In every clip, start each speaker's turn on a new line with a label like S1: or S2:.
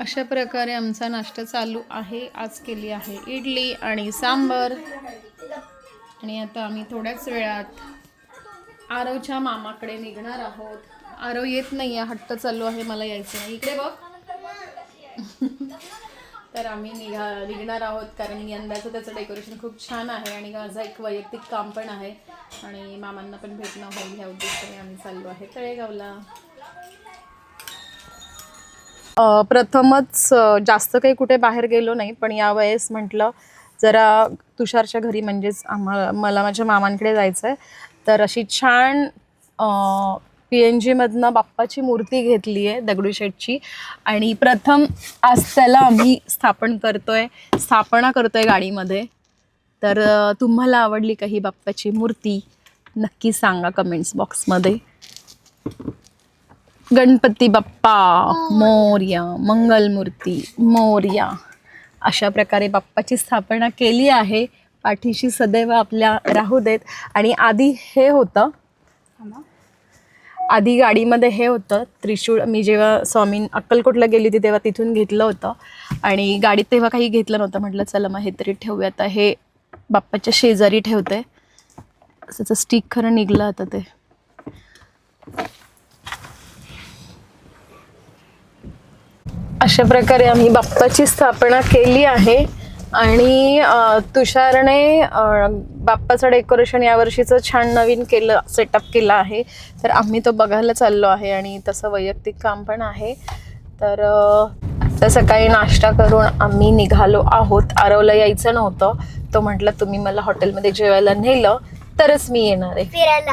S1: अशा प्रकारे आमचा नाश्ता चालू आहे. आज केली आहे इडली आणि सांबर. आणि आता आम्ही थोड्याच वेळात आरवच्या मामाकडे निघणार आहोत. आरव येत नाही आहे. हट्ट चालू आहे. मला यायचं नाही. इकडे बघ. तर आम्ही निघा निघणार आहोत कारण यंदाचं त्याचं डेकोरेशन खूप छान आहे आणि माझं एक वैयक्तिक काम पण आहे. आणि मामांना पण भेटणं होईल ह्या उद्देशाने आम्ही चाललो आहे. तळेगावला. प्रथमच जास्त काही कुठे बाहेर गेलो नाही पण यावेळेस म्हटलं जरा तुषारच्या घरी म्हणजेच आम्हाला मला माझ्या मामांकडे जायचं आहे तर अशी छान पी एन जीमधनं बाप्पाची मूर्ती घेतली आहे दगडूशेठची आणि प्रथम आज त्याला आम्ही स्थापन करतोय स्थापना करतोय गाडीमध्ये. तर तुम्हाला आवडली का ही बाप्पाची मूर्ती? नक्की सांगा कमेंट्स बॉक्समध्ये. गणपती बाप्पा मोर्या मंगलमूर्ती मोर्या अशा प्रकारे बाप्पाची स्थापना केली आहे. पाठीशी सदैव आपल्या राहू देत. आणि आधी हे होतं. आधी गाडीमध्ये हे होतं. त्रिशूळ मी जेव्हा स्वामी अक्कलकोटला गेली होती तेव्हा तिथून घेतलं होतं. आणि गाडीत तेव्हा काही घेतलं नव्हतं. म्हटलं चला मग हे तरी ठेवूया. आता हे बाप्पाच्या शेजारी ठेवते. त्याचं स्टिक खरं निघलं आता ते. अशा प्रकारे आम्ही बाप्पाची स्थापना केली आहे. आणि तुषारने बाप्पाचं डेकोरेशन यावर्षीचं छान नवीन केलं सेटअप केलं आहे. तर आम्ही तो बघायला चाललो आहे आणि तसं वैयक्तिक काम पण आहे. तर आता सकाळी नाश्ता करून आम्ही निघालो आहोत. आरवला यायचं नव्हतं. तो म्हटलं तुम्ही मला हॉटेलमध्ये जेवायला नेलं तरच मी येणार आहे.
S2: फिरायला.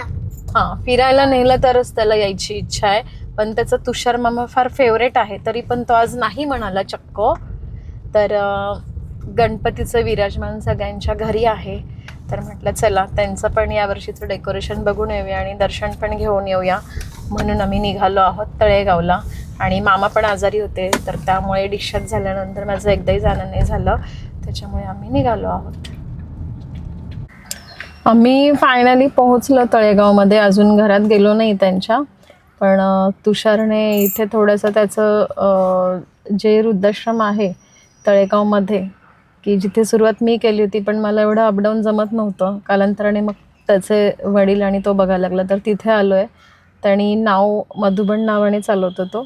S1: हां फिरायला नेलं तरच त्याला यायची इच्छा आहे. पण त्याचा तुषार मामा फार फेवरेट आहे तरी पण तो आज नाही म्हणाला चक्क. तर गणपतीचं विराजमान सगळ्यांच्या घरी आहे. तर म्हटलं चला त्यांचं पण यावर्षीचं डेकोरेशन बघून येऊया आणि दर्शन पण घेऊन येऊया. म्हणून आम्ही निघालो आहोत तळेगावला. आणि मामा पण आजारी होते तर त्यामुळे डिस्चार्ज झाल्यानंतर माझं एकदाही जाणं नाही झालं. त्याच्यामुळे आम्ही निघालो आहोत. आम्ही फायनली पोहोचलो तळेगावमध्ये. अजून घरात गेलो नाही त्यांच्या. पण तुषारने इथे थोडंसं त्याचं जे वृद्धाश्रम आहे तळेगावमध्ये की जिथे सुरुवात मी केली होती पण मला एवढं अपडाऊन जमत नव्हतं. कालांतराने मग त्याचे वडील आणि तो बघायला लागला तर तिथे आलो आहे त्यांनी नाव मधुबन नावाने चालवतो तो.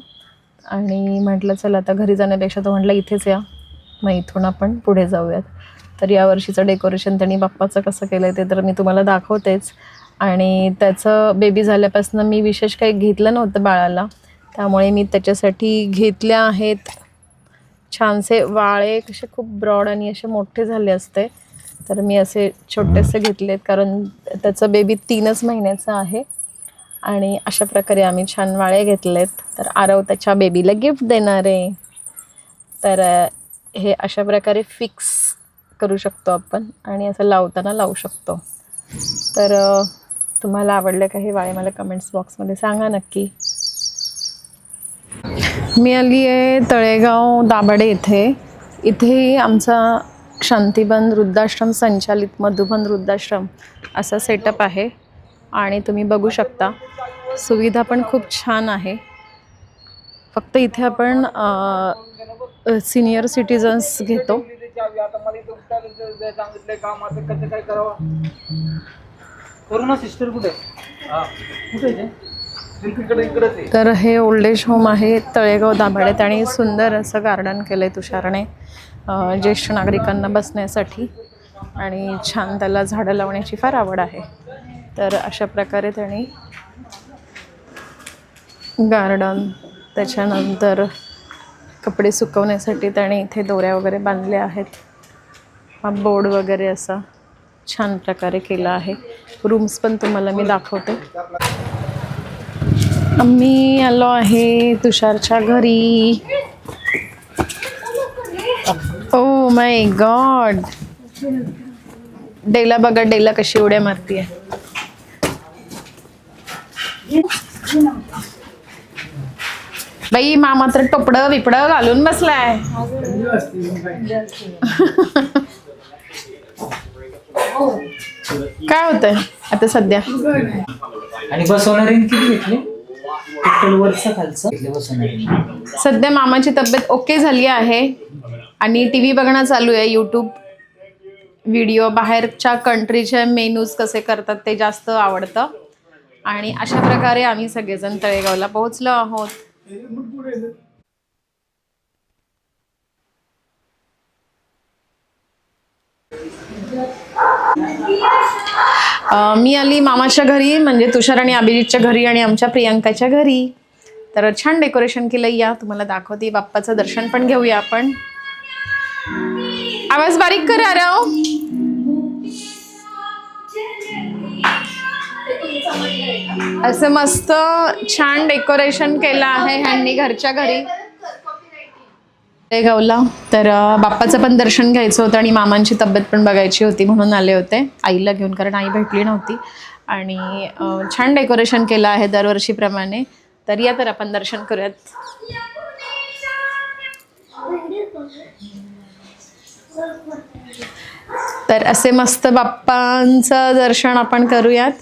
S1: आणि म्हटलं चला आता घरी जाण्यापेक्षा तो म्हटलं इथेच या. मग इथून आपण पुढे जाऊयात. तर यावर्षीचं डेकोरेशन त्यांनी बाप्पाचं कसं केलं आहे ते तर मी तुम्हाला दाखवतेच. आणि त्याचं बेबी झाल्यापासून मी विशेष काही घेतलं नव्हतं बाळाला. त्यामुळे मी त्याच्यासाठी घेतल्या आहेत. छानसे वाळे कसे खूप ब्रॉड आणि असे मोठे झाले असते. तर मी असे छोटेसे घेतलेत कारण त्याचं बेबी तीनच महिन्याचं आहे. आणि अशा प्रकारे आम्ही छान वाळे घेतलेत. तर आरव त्याच्या बेबीला गिफ्ट देणार आहे. तर हे अशा प्रकारे फिक्स करू शकतो आपण आणि असं लावताना लावू शकतो. तर तुम्हाला आवडलं का हे वाळे मला कमेंट्स बॉक्समध्ये सांगा नक्की. मी आली आहे तळेगाव दाभाडे इथे. इथे आमचा शांतिबन वृद्धाश्रम संचालित मधुबन वृद्धाश्रम असा सेटअप आहे. आणि तुम्ही बघू शकता सुविधा पण खूप छान आहे. फक्त इथे आपण सिनियर सिटीजन्स घेतो.
S3: सिस्टर कुठे? हा. कुठे इकडेच आहे
S1: तर हे ओल्ड एज होम आहे तळेगाव दाभाड्यात आणि सुंदर असं गार्डन केलं आहे तुषारने ज्येष्ठ नागरिकांना बसण्यासाठी. आणि छान त्याला झाडं लावण्याची फार आवड आहे. तर अशा प्रकारे त्यांनी गार्डन त्याच्यानंतर कपडे सुकवण्यासाठी त्याने इथे दोऱ्या वगैरे बांधल्या आहेत. हा बोर्ड वगैरे असा छान प्रकारे केला आहे. रूम्स पण तुम्हाला मी दाखवते. आम्ही आलो आहे तुषारच्या घरी. ओ माय गॉड डेला बघा डेला कशी उड्या मारतीये. बाई मामा तर टोपडं बिपडं घालून बसलाय. काय होतंय? आता सध्या.
S3: आणि बसवणाऱ्यांनी किती घेतली
S2: टोटल वरचं खालचं.
S1: सध्या मामाची तब्येत ओके झाली आहे. आणि टी व्ही बघणं चालू आहे यूट्यूब व्हिडिओ बाहेरच्या कंट्रीचे मेनूज कसे करतात ते जास्त आवडतं. आणि अशा प्रकारे आम्ही सगळेजण तळेगावला पोहोचलो आहोत. मी आली मामाच्या घरी म्हणजे तुषार आणि अभिजितच्या घरी आणि आमच्या प्रियंकाच्या घरी. तर छान डेकोरेशन केलं या. तुम्हाला दाखवते बाप्पाचं दर्शन पण घेऊया आपण. आवाज बारीक करा राव असं मस्त छान डेकोरेशन केलं आहे ह्यांनी घरच्या घरी. गावला तर बाप्पाचं पण दर्शन घ्यायचं होतं आणि मामांची तब्येत पण बघायची होती म्हणून आले होते. आईला घेऊन कारण आई भेटली नव्हती. आणि छान डेकोरेशन केलं आहे दरवर्षीप्रमाणे. तर या तर आपण दर्शन करूयात. तर असे मस्त बाप्पांचं दर्शन आपण करूयात.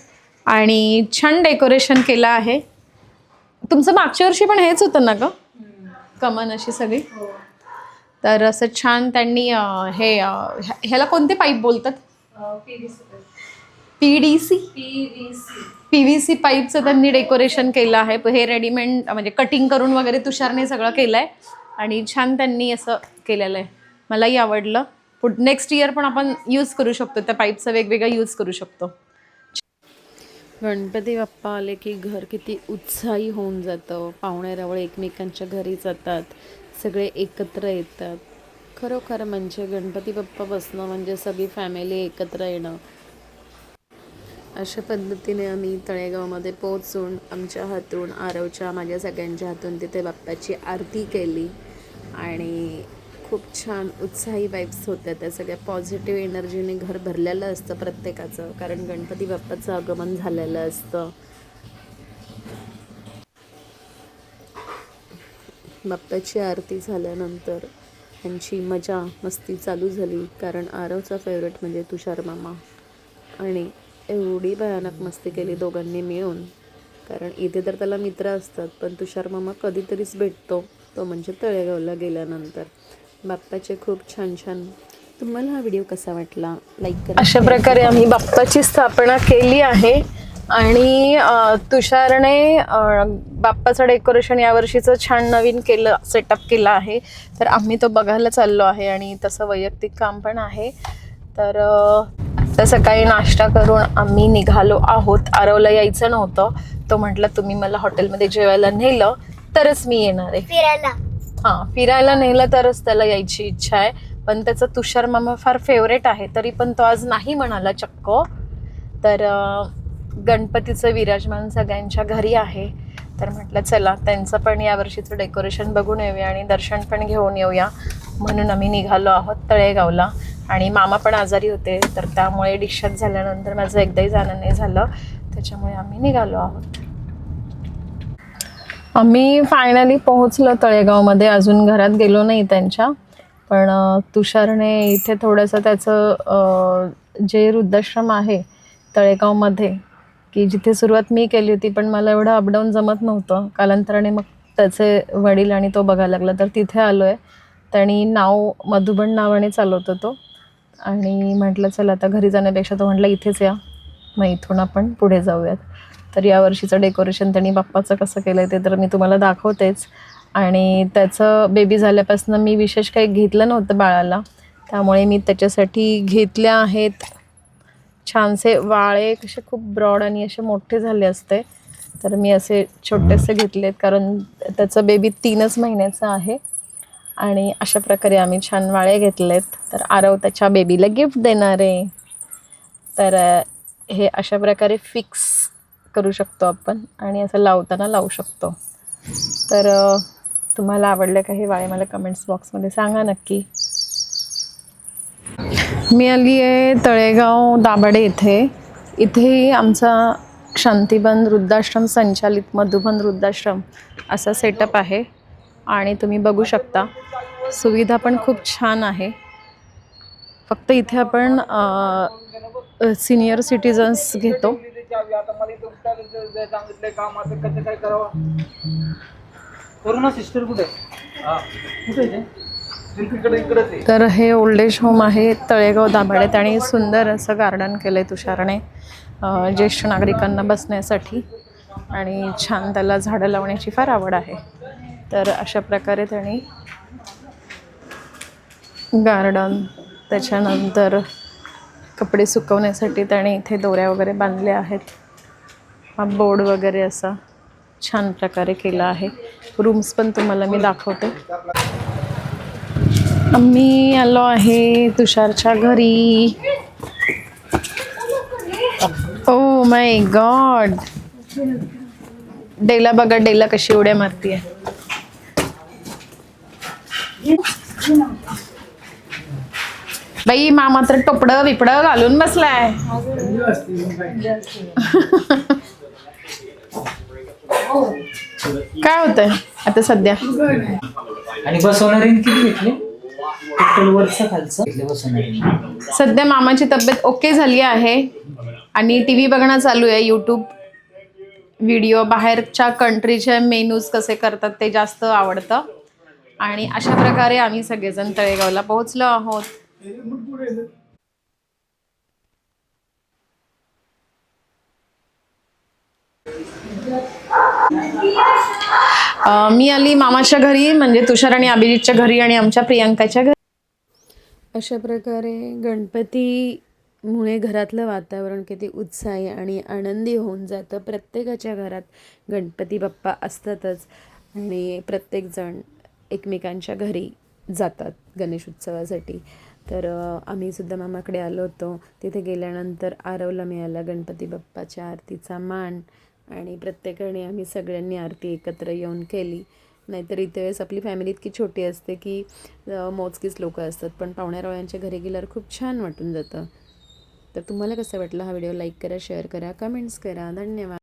S1: आणि छान डेकोरेशन केलं आहे. तुमचं मागच्या वर्षी पण हेच होतं ना ग? कमन अशी सगळी? हो. तर असं छान त्यांनी हे ह्याला कोणते पाईप बोलतात? P D C P V C पाईपचं त्यांनी डेकोरेशन केलं आहे. हे रेडीमेड म्हणजे कटिंग करून वगैरे तुषारने सगळं केलं आहे आणि छान त्यांनी असं केलेलं आहे. मलाही आवडलं. पुढ नेक्स्ट इयर पण आपण यूज करू शकतो. त्या पाईपचा वेगवेगळा यूज करू शकतो. गणपती बाप्पा आले की घर किती उत्साही होऊन जातं. पाहुणेरावळ एकमेकांच्या घरी जातात. सगळे एकत्र येतात. खरोखर म्हणजे गणपती बाप्पा बसणं म्हणजे सगळी फॅमिली एकत्र येणं. अशा पद्धतीने आम्ही तळेगावमध्ये पोहोचून आमच्या हातून आरवच्या माझ्या सगळ्यांच्या हातून तिथे बाप्पाची आरती केली. आणि खूप छान उत्साही वाईब्स होत्या त्या सगळ्या. पॉझिटिव्ह एनर्जीने घर भरलेलं असतं प्रत्येकाचं. कारण गणपती बाप्पाचं आगमन झालेलं असतं. बाप्पाची आरती झाल्यानंतर त्यांची मजा मस्ती चालू झाली. कारण आरवचा फेवरेट म्हणजे तुषार मामा. आणि एवढी भयानक मस्ती केली दोघांनी मिळून. कारण इथे तर त्याला मित्र असतात पण तुषार मामा कधीतरीच भेटतो. तो म्हणजे तळेगावला गेल्यानंतर. बाप्पाचे खूप छान छान. तुम्हाला हा व्हिडिओ कसा वाटला? लाईक करा. अशा प्रकारे आम्ही बाप्पाची स्थापना केली आहे. आणि तुषारने बाप्पाचं डेकोरेशन यावर्षीचं छान नवीन केलं सेटअप केलं आहे. तर आम्ही तो बघायला चाललो आहे आणि तसं वैयक्तिक काम पण आहे. तर आता सकाळी नाश्ता करून आम्ही निघालो आहोत. आरवला यायचं नव्हतं. तो म्हटलं तुम्ही मला हॉटेलमध्ये जेवायला नेलं तरच मी येणार आहे.
S4: फिरायला.
S1: हां फिरायला नेलं तरच त्याला यायची इच्छा आहे. पण त्याचा तुषार मामा फार फेवरेट आहे तरी पण तो आज नाही म्हणाला चक्क. तर गणपतीचं विराजमान सगळ्यांच्या घरी आहे. तर म्हटलं चला त्यांचं पण यावर्षीचं डेकोरेशन बघून येऊया आणि दर्शन पण घेऊन येऊया. म्हणून आम्ही निघालो आहोत तळेगावला. आणि मामा पण आजारी होते तर त्यामुळे डिस्चार्ज झाल्यानंतर माझं एकदाही जाणं नाही झालं. त्याच्यामुळे आम्ही निघालो आहोत. आम्ही फायनली पोहोचलो तळेगावमध्ये. अजून घरात गेलो नाही त्यांच्या. पण तुषारने इथे थोडंसं त्याचं जे वृद्धाश्रम आहे तळेगावमध्ये की जिथे सुरुवात मी केली होती पण मला एवढं अपडाऊन जमत नव्हतं. कालांतराने मग त्याचे वडील आणि तो बघायला लागला तर तिथे आलो आहे त्यांनी नाव मधुबन नावाने चालवतो तो. आणि म्हटलं चला आता घरी जाण्यापेक्षा तो म्हटलं इथेच या. मग इथून आपण पुढे जाऊयात. तर यावर्षीचं डेकोरेशन त्यांनी बाप्पाचं कसं केलं आहे ते तर मी तुम्हाला दाखवतेच. आणि त्याचं बेबी झाल्यापासून मी विशेष काही घेतलं नव्हतं बाळाला. त्यामुळे मी त्याच्यासाठी घेतल्या आहेत. छानसे वाळे कसे खूप ब्रॉड आणि असे मोठे झाले असते. तर मी असे छोटेसे घेतलेत कारण त्याचं बेबी तीनच महिन्याचं आहे. आणि अशा प्रकारे आम्ही छान वाळे घेतलेत. तर आरव त्याच्या बेबीला गिफ्ट देणार आहे. तर हे अशा प्रकारे फिक्स करू शकतो आपण आणि असं लावताना लावू शकतो. तर तुम्हाला आवडले का हे वाळे मला कमेंट्स बॉक्समध्ये सांगा नक्की. मी आली आहे तळेगाव दाभाडे इथे. इथेही आमचा शांतीबन वृद्धाश्रम संचालित मधुबन वृद्धाश्रम असा सेटअप आहे. आणि तुम्ही बघू शकता सुविधा पण खूप छान आहे. फक्त इथे आपण सिनियर सिटीजन्स घेतो.
S3: सिस्टर कुठे?
S1: तर हे ओल्ड एज होम आहे तळेगाव दाभाड्यात आणि सुंदर असं गार्डन केलं आहे तुषारने ज्येष्ठ नागरिकांना बसण्यासाठी. आणि छान त्याला झाडं लावण्याची फार आवड आहे. तर अशा प्रकारे त्यांनी गार्डन त्याच्यानंतर कपडे सुकवण्यासाठी त्याने इथे दोऱ्या वगैरे बांधल्या आहेत. हा बोर्ड वगैरे असा छान प्रकारे केला आहे. रूम्स पण तुम्हाला मी दाखवते. आम्ही आलो आहे तुषारच्या घरी. ओ माय गॉड डेला बघा डेला कशी उड्या मारतीये. बाई मामा तर टोपडं बिपडं घालून बसलाय. काय होतंय आता सध्या?
S2: आणि बसवणार किती घेतले वरचं खालचं.
S1: सध्या मामाची तब्येत ओके झाली आहे. आणि टी व्ही बघणं चालू आहे यूट्यूब व्हिडिओ बाहेरच्या कंट्रीचे मेनूज कसे करतात ते जास्त आवडतं. आणि अशा प्रकारे आम्ही सगळेजण तळेगावला पोहोचलो आहोत. मी आली मामाच्या घरी म्हणजे तुषार आणि अभिजितच्या घरी आणि आमच्या प्रियांकाच्या घरी. अशा प्रकारे गणपतीमुळे घरातलं वातावरण किती उत्साही आणि आनंदी होऊन जातं. प्रत्येकाच्या घरात गणपती बाप्पा असतातच आणि प्रत्येकजण एकमेकांच्या घरी जातात गणेश उत्सवासाठी. तर आम्ही सुद्धा मामाकडे आलो होतो. तिथे गेल्यानंतर आरवला मिळाला गणपती बाप्पाच्या आरतीचा मान. आणि प्रत्येकाने आम्ही सगळ्यांनी आरती एकत्र येऊन केली. नाहीतर इथे वेळेस आपली फॅमिली इतकी छोटी असते की मोजकीच लोकं असतात. पण पाहुण्यारावळ्यांच्या घरी गेल्यावर खूप छान वाटून जातं. तर तुम्हाला कसं वाटलं हा व्हिडिओ लाईक करा शेअर करा कमेंट्स करा. धन्यवाद.